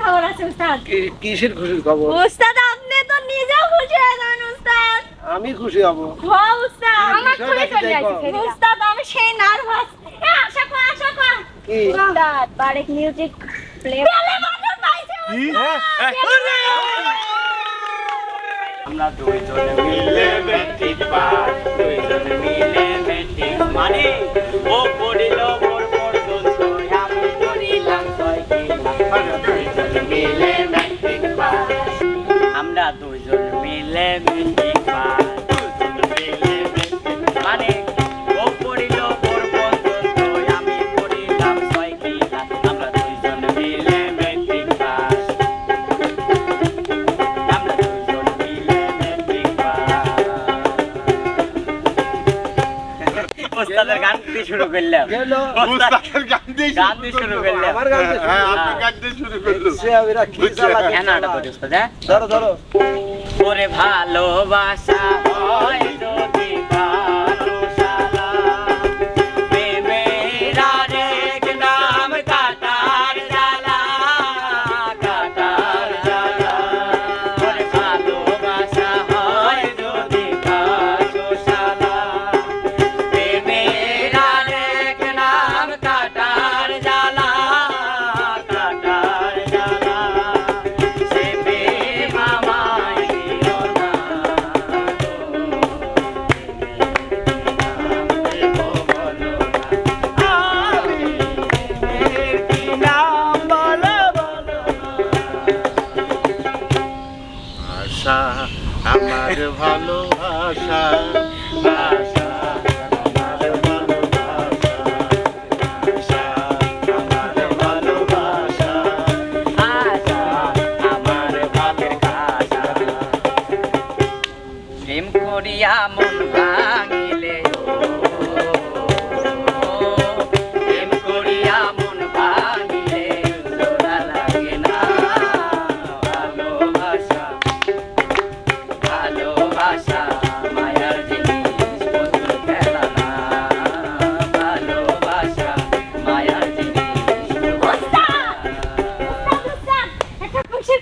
খবর আছে উস্তাদ? কিসের খুশির খবর? উস্তাদ আপনি তো নিজেও খুশি হয়ে যাবেন উস্তাদ। আমি খুশি হব। হ্যাঁ উস্তাদ। আমার খুলে চলে আসছে উস্তাদ আমি সেই নার্ভাস আশা কর আশা কর। কি? উস্তাদ বারেক মিউজিক প্লে পেলে বাটন পাইছে আমরা দুইজনে মিলে মেট্রিক পাস দুইজনে ওস্তাদের গান দিয়ে শুরু করলাম। গেল। ওস্তাদ গান দিয়ে গান দিয়ে শুরু করলাম। আমার গান দিয়ে হ্যাঁ শুরু আপনি গান দিয়ে শুরু করল। সে আবিরা কি চালা কেন আটা এটা ওস্তাদ ধরো ধরো। ওরে ভালোবাসা হয় মন ভাঙিলে ও, প্রেম করিয়া মন ভাঙিলে জোড়া লাগে না। ভালোবাসা ভালোবাসা মায়ার জিনিস বদল খেলা না। ভালোবাসা মায়ার জিনিস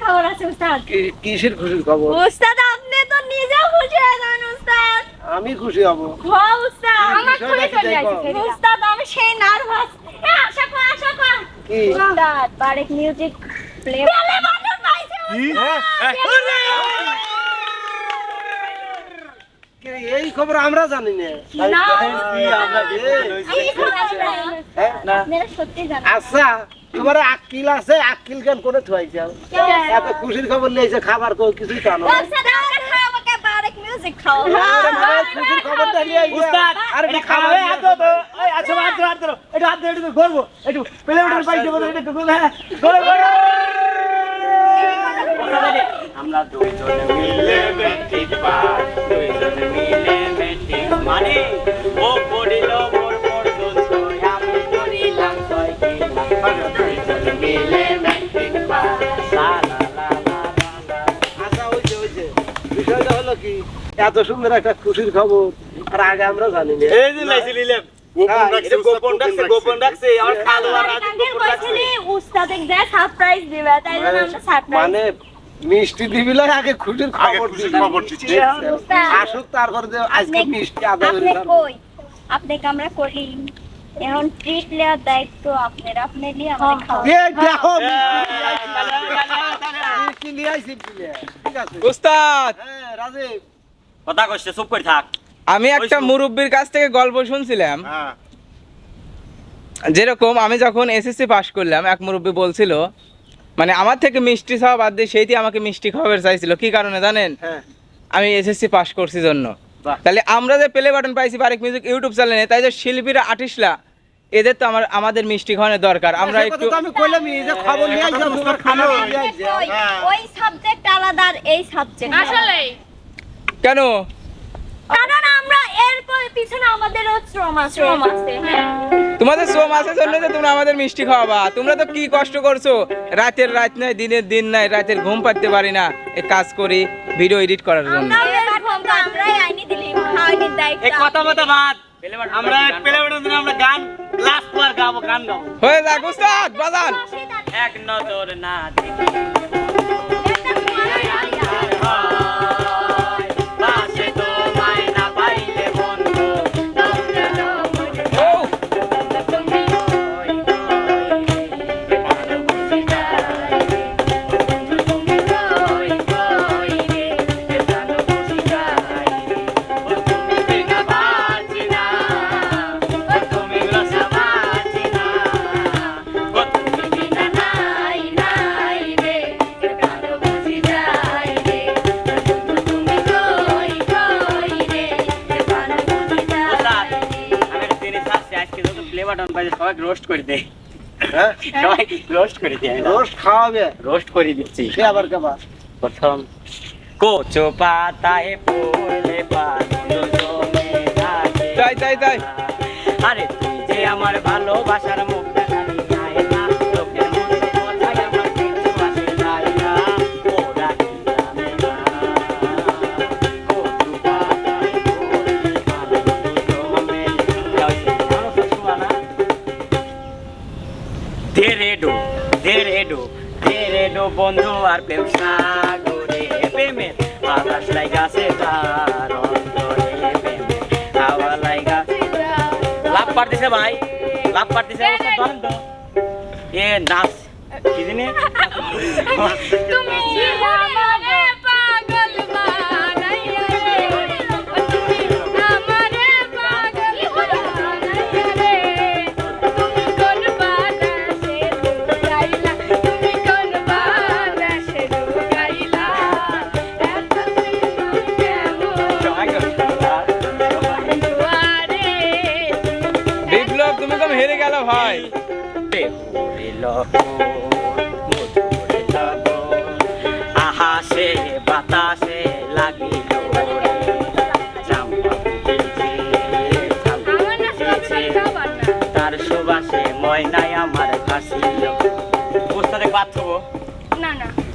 খবর আছে উস্তাদ। কিসের খুশির খবর? উস্তাদ আপনি তো নিজেও খুশি হয়ে যাবেন উস্তাদ আমি খুশি হব। হ্যাঁ উস্তাদ আমার খুলে চলে আসছে উস্তাদ আমি সেই নার্ভাস। আশা কর আশা কর। কি? উস্তাদ বারেক মিউজিক প্লে পেলে বাটন পাইছে কি? এই খবর আমরা জানি না। না কি আমরা এই খবর আমরা হ্যাঁ? আপনারা সত্যি জানেন আচ্ছা তোমার আক্কিল আছে আক্কিল কেন করে থুয়াইছে? এত খুশির খবর নিয়েছে খাবার কিছুই জানো খাওয়াবো ভাই, খুশির খবরটা লিয়ে আইছে। উস্তাদ আর এটা খাবার হাত দাও এই আচ্ছা হাত দাও হাত দাও একটু হাত দাও একটু করব একটু পেলে ওঠার পাই দেবো একটু করব হ্যাঁ করে করে আমরা দুইজনে মিলে মেট্রিক পাস দুইজনে মিলে মেট্রিক মানে এত সুন্দর একটা খুশির খবর আর আগে আমরা জানি না। এই যে লাইছি নিলাম গোপন হ্যাঁ, রাখছে গোপন রাখছে আর খালো আর গোপন রাখছে। উস্তাদ এক সারপ্রাইজ দিবে তাই জন্য আমরা সারপ্রাইজ মানে মিষ্টি দিবিলে আগে খুশির খবর দিবি। খবর দিচ্ছি। আসুক তারপরে যে আজকে আপনি- মিষ্টি আপনি করে কই? আপনাকে আমরা করি। এখন ট্রিট নেওয়ার দায়িত্ব আপনার আপনি নিয়ে আমাদের খাওয়া। এই দেখো মিষ্টি নিয়ে আইছি ঠিক আছে। উস্তাদ! হ্যাঁ রাজীব। কইছে চুপ করে থাক। আমি একটা মুরব্বীর কাছ থেকে গল্প শুনছিলাম। হ্যাঁ। যেরকম আমি যখন এসএসসি পাশ করলাম এক মুরব্বী বলছিল মানে আমার থেকে মিষ্টি খাওয়া বাদ দিয়ে সেইটি আমাকে মিষ্টি খাওয়ার চাইছিল। কি কারণে জানেন? হ্যাঁ। আমি এসএসসি পাশ করছি জন্য। তাহলে আমরা যে প্লে বাটন পাইছি বারেক মিউজিক ইউটিউব চ্যানেলে তাই যে শিল্পীরা আর্টিস্টরা এদের তো আমার আমাদের মিষ্টি খাওয়ানোর দরকার। আমরা একটু কথা আমি কইলামই যে খবর নিয়ে আইছি তোমার খানা ওই সাবজেক্ট আলাদা আর এই সাবজেক্ট আসলে কেন? কারণ আমরা এরপর পিছনে আমাদের শ্রম আছে। শ্রম আছে হ্যাঁ। তোমাদের শ্রম আছে জন্য তো তোমরা আমাদের মিষ্টি খাওয়াবা। তোমরা তো কি কষ্ট করছ? রাতের রাত নাই দিনের দিন নাই রাতের ঘুম পাড়তে পারি না। এই কাজ করি ভিডিও এডিট করার জন্য। আমরাই আইনি দিলি খাওয়ানির দায়িত্ব এই কথা মতো বাদ। আমরা পেলে বেড়ে আমরা গান লাস্ট বার গাবো গান গাবো। হয়ে যাক উস্তাদ বাজান। এক নজর না দেখি। সবাই রোস্ট করে দে হ্যাঁ? সবাই রোস্ট করে দে রোজ খাওয়াবে। রোস্ট করে দিচ্ছি। সে আবার কেবা প্রথম কোচো পাতায় পড়লে পাখি জমে। তাই, তাই, তাই। আরে তুই যে আমার ভালোবাসার বন্ধু আর প্রেম সাগরে প্রেমের বাতাস লাগাছে তার লাভ পারতেছে ভাই লাভ পারতেছে এ, নাচ। কি জানি? না সব ফুটেছে, খাবার না। তার সুবাসে ময়নায় আমার ভাসিল। বুঝতে পারছ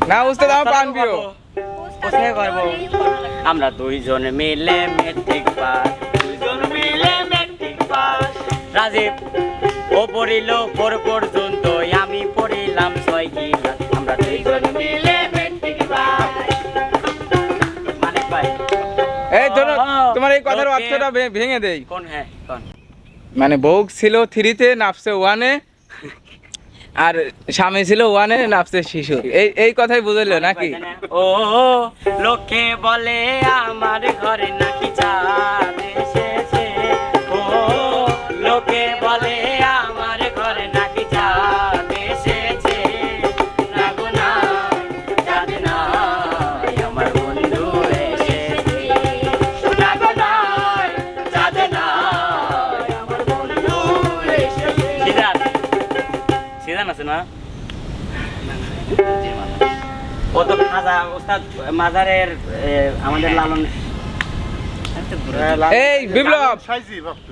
না উস্তাদ আমার পান করব? আমরা দুইজন মিলে মেট্রিক পাস। দুইজন মিলে মেট্রিক পাস। রাজীব ও পড়িল ফোর পর্যন্ত আমি পড়িলাম ছয় আমরা দুইজন মিলে মানে এই ধরো তোমার এই কথার অর্থটা ভেঙে দেই। কোন হ্যাঁ কোন? মানে বউ ছিল থ্রিতে নাপসে ওয়ানে আর স্বামী ছিল ওয়ানে নাপসে শিশু। এই এই কথাই বুঝলো নাকি? ও লোকে বলে আমার ঘরে নাকি চাঁদ এসেছে। ও লোকে বলে ও ওস্তাদ মাজারের আমাদের লালন এই বিপ্লব!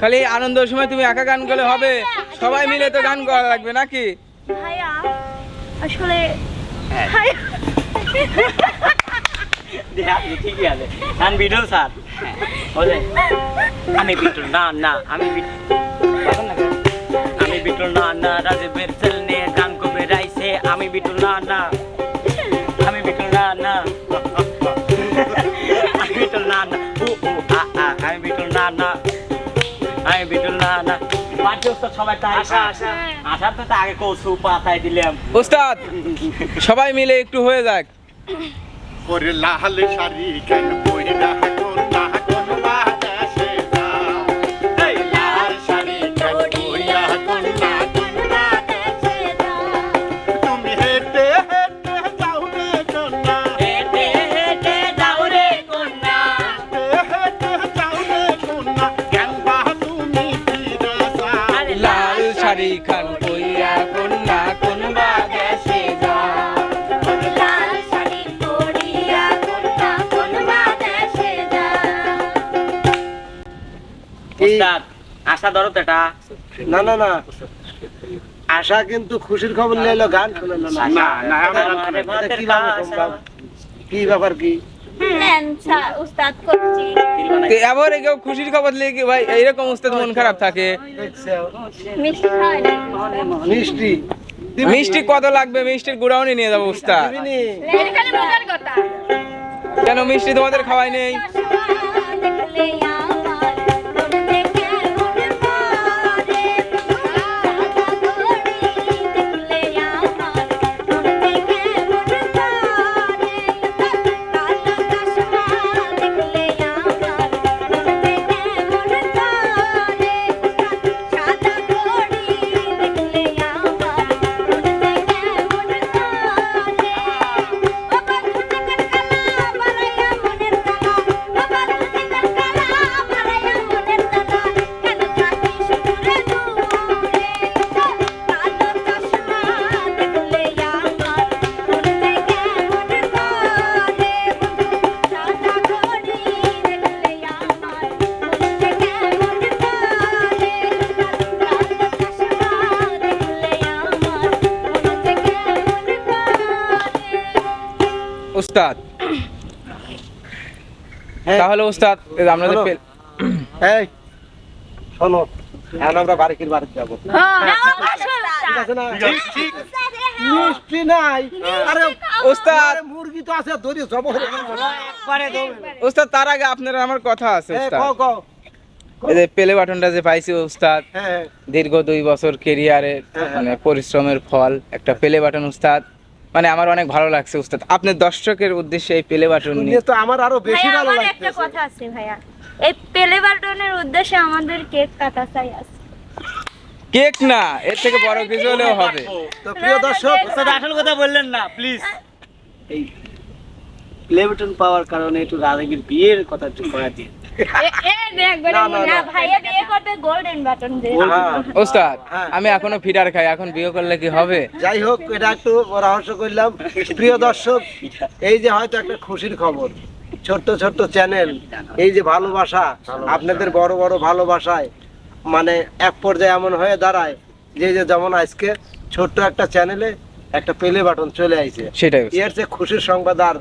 খালি আনন্দের সময় তুমি একা গান করলে হবে। সবাই মিলে তো গান করা লাগবে নাকি? আসলে হ্যাঁ। ঠিকই আছে। গান বিটল স্যার। বলে আমি বিটল না না আমি? আমি বিটল না না রাজীবের ছেলে নিয়ে গান কবে রাইছে আমি বিটল না না। আমি বিটল না না। আমি বিটল না না। ও ও আ আ আমি বিটল না না। আমি বিটল না না। সবাই তাই আশা আশা। আশার তো আগে কৌশু পাতাই দিলাম। উস্তাদ সবাই মিলে একটু হয়ে যাক। ওরে লাল শাড়ি কেন পইরা কোন ধরো এটা। না না না। আশা কিন্তু খুশির খবর নিয়ে এলো গান শুনলো না। না, না, আমরা গান আমার শুনি। ভাতের কীভাবে বাসা। সম্ভব? কি ব্যাপার কি? এবারে কেউ খুশির খবর লেগে ভাই? এইরকম উস্তাদ মন খারাপ থাকে। মিষ্টি মিষ্টি। মিষ্টি কত লাগবে? মিষ্টির গুড়াউনি নিয়ে যাব উস্তাদ। কেন মিষ্টি তোমাদের খাওয়াই নেই? উস্তাদ। হ্যাঁ। তাহলে উস্তাদ। পেল- এই শোনো। এখন আমরা বাড়ির বাড়িতে যাব। মিষ্টি নাই। আরে উস্তাদ। মুরগি তো আছে ধরে জব উস্তাদ তার আগে আপনার আমার কথা আছে হ্যাঁ, উস্তাদ। এই যে পেলে বাটনটা যে পাইছি উস্তাদ হ্যাঁ। দীর্ঘ দুই বছর কেরিয়ারের হ্যাঁ। মানে পরিশ্রমের ফল একটা পেলে বাটন উস্তাদ। মানে আমার অনেক ভালো লাগছে উস্তাদ। আপনার দর্শকের উদ্দেশ্যে এই পেলে বাটন নিয়ে। তো আমার আরও বেশি ভালো আমার একটা কথা আছে ভাইয়া। এই পেলে বাটনের উদ্দেশ্যে আমাদের কেক কাটা চাই আছে কেক না এর থেকে বড় কিছু হলেও হবে। তো প্রিয় দর্শক ওস্তাদ আসল কথা বললেন না প্লিজ এই প্লে বাটন পাওয়ার কারণে একটু রাধাগির বিয়ের কথা একটু করা দিয়ে। হ্যাঁ। হ্যাঁ। আমি এখনও ফিডার খাই এখন বিয়ে করলে কি হবে যাই হোক এটা একটু রহস্য করলাম প্রিয় দর্শক এই যে হয়তো একটা খুশির খবর ছোট্ট ছোট্ট চ্যানেল এই যে ভালোবাসা আপনাদের বড় বড় ভালোবাসায় মানে এক পর্যায়ে এমন হয়ে দাঁড়ায় যে যে যেমন আজকে ছোট্ট একটা চ্যানেলে একটা পেলে বাটন চলে আইছে সেটাই। এর যে খুশির সংবাদ আর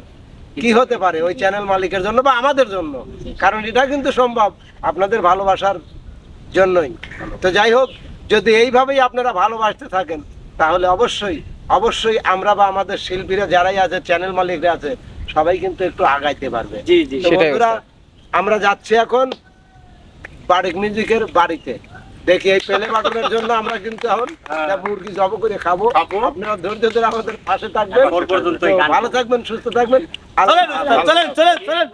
কি হতে পারে ওই চ্যানেল মালিকের জন্য বা আমাদের জন্য? কারণ এটা কিন্তু সম্ভব আপনাদের ভালোবাসার জন্যই। তো যাই হোক যদি এইভাবেই আপনারা ভালোবাসতে থাকেন তাহলে অবশ্যই অবশ্যই আমরা বা আমাদের শিল্পীরা যারাই আছে চ্যানেল মালিকরা আছে সবাই কিন্তু একটু আগাইতে পারবে। আমরা যাচ্ছি এখন বাড়িক মিউজিকের বাড়িতে। দেখি এই পেলে বাটনের জন্য আমরা কিন্তু এখন মুরগি জব করে খাব। আপনারা ধৈর্য ধরে আমাদের পাশে থাকবেন ভালো থাকবেন সুস্থ থাকবেন চলেন চলেন চলেন